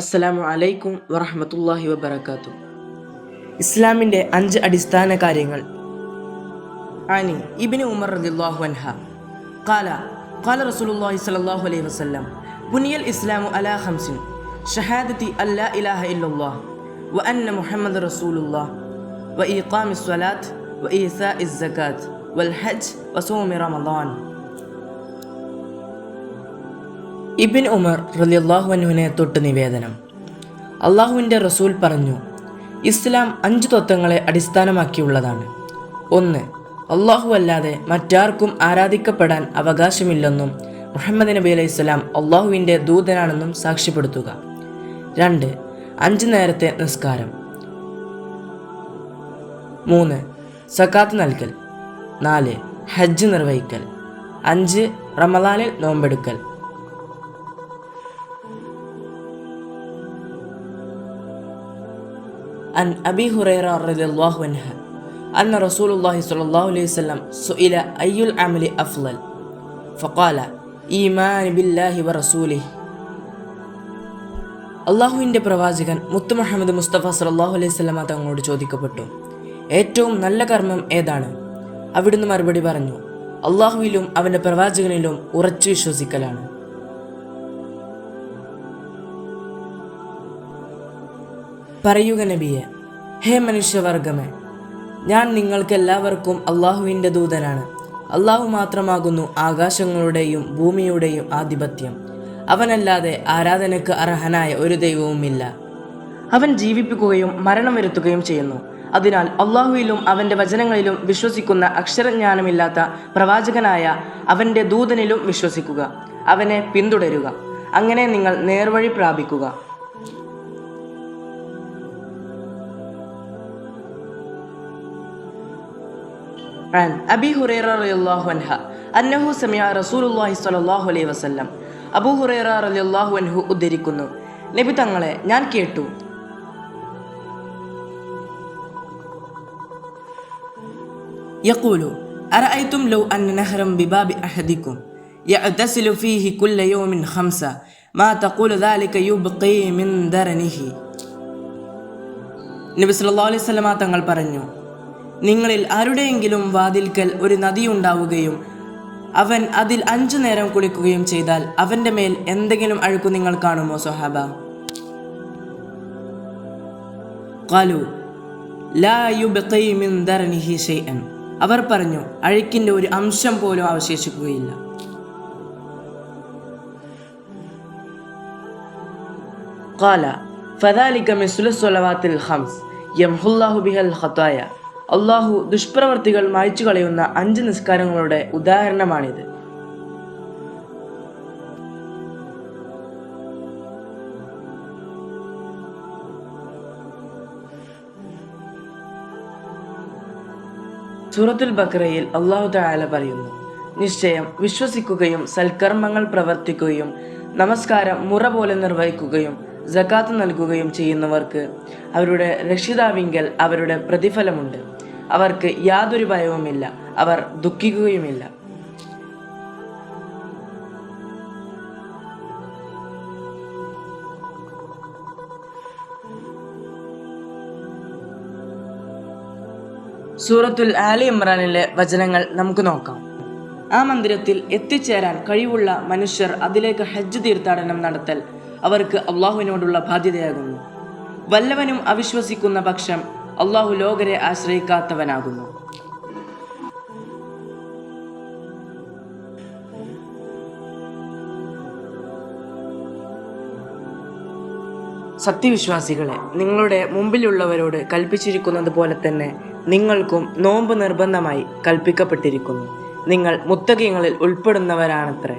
അസ്സലാമു അലൈക്കും വറഹമത്തല്ലാഹി വബർക്കാത്തു ഇസ്ലാമിന്റെ അഞ്ച് അടിസ്ഥാന കാര്യങ്ങൾ. ആനി ഇബിന് ഉമർ റദില്ലാഹു അൻഹ ഖാല ഖാല റസൂലുള്ളാഹി സ്വല്ലല്ലാഹു അലൈഹി വസല്ലം ബുനിയൽ ഇസ്ലാമു അലാ ഹംസിൻ ഷഹാദത്തി അല്ലാ ഇലാഹ ഇല്ലല്ലാഹ് വ അന്ന മുഹമ്മദ് റസൂലുള്ളാഹ് വ ഇഖാമിസ് സ്വലാത്ത് വ ഈസാ സകാത്ത് വൽ ഹജ്ജ് വ സൂമി റമദാൻ. ഇബിൻ ഉമർ റലിയല്ലാഹുവിനെ തൊട്ട് നിവേദനം. അള്ളാഹുവിന്റെ റസൂൽ പറഞ്ഞു ഇസ്ലാം അഞ്ച് തത്വങ്ങളെ അടിസ്ഥാനമാക്കിയുള്ളതാണ്. ഒന്ന് അള്ളാഹു അല്ലാതെ മറ്റാർക്കും ആരാധിക്കപ്പെടാൻ അവകാശമില്ലെന്നും മുഹമ്മദ് നബി അലൈഹി സ്വലാം അള്ളാഹുവിന്റെ ദൂതനാണെന്നും സാക്ഷ്യപ്പെടുത്തുക. രണ്ട് അഞ്ച് നേരത്തെ നിസ്കാരം. മൂന്ന് സക്കാത്ത് നൽകൽ. നാല് ഹജ്ജ് നിർവഹിക്കൽ. അഞ്ച് റമദാനിൽ നോമ്പെടുക്കൽ. عن أبي هريرة رضي الله عنه أن رسول الله صلى الله عليه وسلم سئل أي العمل أفضل فقال إيمان بالله ورسوله അള്ളാഹുവിൻ്റെ പ്രവാചകൻ മുത്തു മുഹമ്മദ് മുസ്തഫ സല്ലാഹു അലൈഹി സ്വലമ തങ്ങളോട് ചോദിക്കപ്പെട്ടു ഏറ്റവും നല്ല കർമ്മം ഏതാണ് അവിടുന്ന് മറുപടി പറഞ്ഞു അള്ളാഹുവിലും അവൻ്റെ പ്രവാചകനിലും ഉറച്ചു വിശ്വസിക്കലാണ് പറയുക നബിയെ ഹേ മനുഷ്യവർഗമേ ഞാൻ നിങ്ങൾക്കെല്ലാവർക്കും അള്ളാഹുവിന്റെ ദൂതനാണ്. അള്ളാഹു മാത്രമാകുന്നു ആകാശങ്ങളുടെയും ഭൂമിയുടെയും ആധിപത്യം. അവനല്ലാതെ ആരാധനയ്ക്ക് അർഹനായ ഒരു ദൈവവുമില്ല. അവൻ ജീവിപ്പിക്കുകയും മരണം വരുത്തുകയും ചെയ്യുന്നു. അതിനാൽ അള്ളാഹുവിലും അവന്റെ വചനങ്ങളിലും വിശ്വസിക്കുന്ന അക്ഷരജ്ഞാനമില്ലാത്ത പ്രവാചകനായ അവന്റെ ദൂതനിലും വിശ്വസിക്കുക. അവനെ പിന്തുടരുക. അങ്ങനെ നിങ്ങൾ നേർവഴി പ്രാപിക്കുക. عن أبي هريرة رضي الله عنها أنه سمع رسول الله صلى الله عليه وسلم അബൂ ഹുറൈറ റളിയല്ലാഹു അൻഹു ഉദ്ധരിക്കുന്നു നബി തങ്ങളെ ഞാൻ കേട്ടു يقول أرأيتم لو أن نهرا بباب أحدكم يغتسل فيه كل يوم خمسة ما تقول ذلك يبقي من درنه നബി സല്ലല്ലാഹു അലൈഹി വസല്ലമ തങ്ങൾ പറഞ്ഞു നിങ്ങളിൽ ആരുടെയെങ്കിലും വാതിൽക്കൽ ഒരു നദിയുണ്ടാവുകയും അവൻ അതിൽ അഞ്ചു നേരം കുളിക്കുകയും ചെയ്താൽ അവന്റെ മേൽ എന്തെങ്കിലും അഴുക്കു നിങ്ങൾ കാണുമോ സൊഹാബ അവർ പറഞ്ഞു അഴുക്കിന്റെ ഒരു അംശം പോലും അവശേഷിക്കുകയില്ല. കാല ഹംസ് യംഹുല്ലാഹു ബിഹൽ അള്ളാഹു ദുഷ്പ്രവർത്തികൾ മായ്ച്ചു കളയുന്ന അഞ്ച് നിസ്കാരങ്ങളുടെ ഉദാഹരണമാണിത്. സൂറത്തുൽ ബക്രയിൽ അള്ളാഹു താല പറയുന്നു നിശ്ചയം വിശ്വസിക്കുകയും സൽക്കർമ്മങ്ങൾ പ്രവർത്തിക്കുകയും നമസ്കാരം മുറ പോലെ നിർവഹിക്കുകയും ജക്കാത്ത് നൽകുകയും ചെയ്യുന്നവർക്ക് അവരുടെ രക്ഷിതാവിങ്കൽ അവരുടെ പ്രതിഫലമുണ്ട്. അവർക്ക് യാതൊരു ഭയവുമില്ല. അവർ ദുഃഖിക്കുകയുമില്ല. സൂറത്തുൽ ആലി ഇമ്രാനിലെ വചനങ്ങൾ നമുക്ക് നോക്കാം. ആ മന്ദിരത്തിൽ എത്തിച്ചേരാൻ കഴിവുള്ള മനുഷ്യർ അതിലേക്ക് ഹജ്ജ് തീർത്ഥാടനം നടത്തൽ അവർക്ക് അള്ളാഹുവിനോടുള്ള ബാധ്യതയാകുന്നു. വല്ലവനും അവിശ്വസിക്കുന്ന പക്ഷം അള്ളാഹു ലോകരെ ആശ്രയിക്കാത്തവനാകുന്നു. സത്യവിശ്വാസികളെ നിങ്ങളുടെ മുമ്പിലുള്ളവരോട് കൽപ്പിച്ചിരിക്കുന്നത് പോലെ തന്നെ നിങ്ങൾക്കും നോമ്പ് നിർബന്ധമായി കൽപ്പിക്കപ്പെട്ടിരിക്കുന്നു. നിങ്ങൾ മുത്തകങ്ങളിൽ ഉൾപ്പെടുന്നവരാണത്രേ.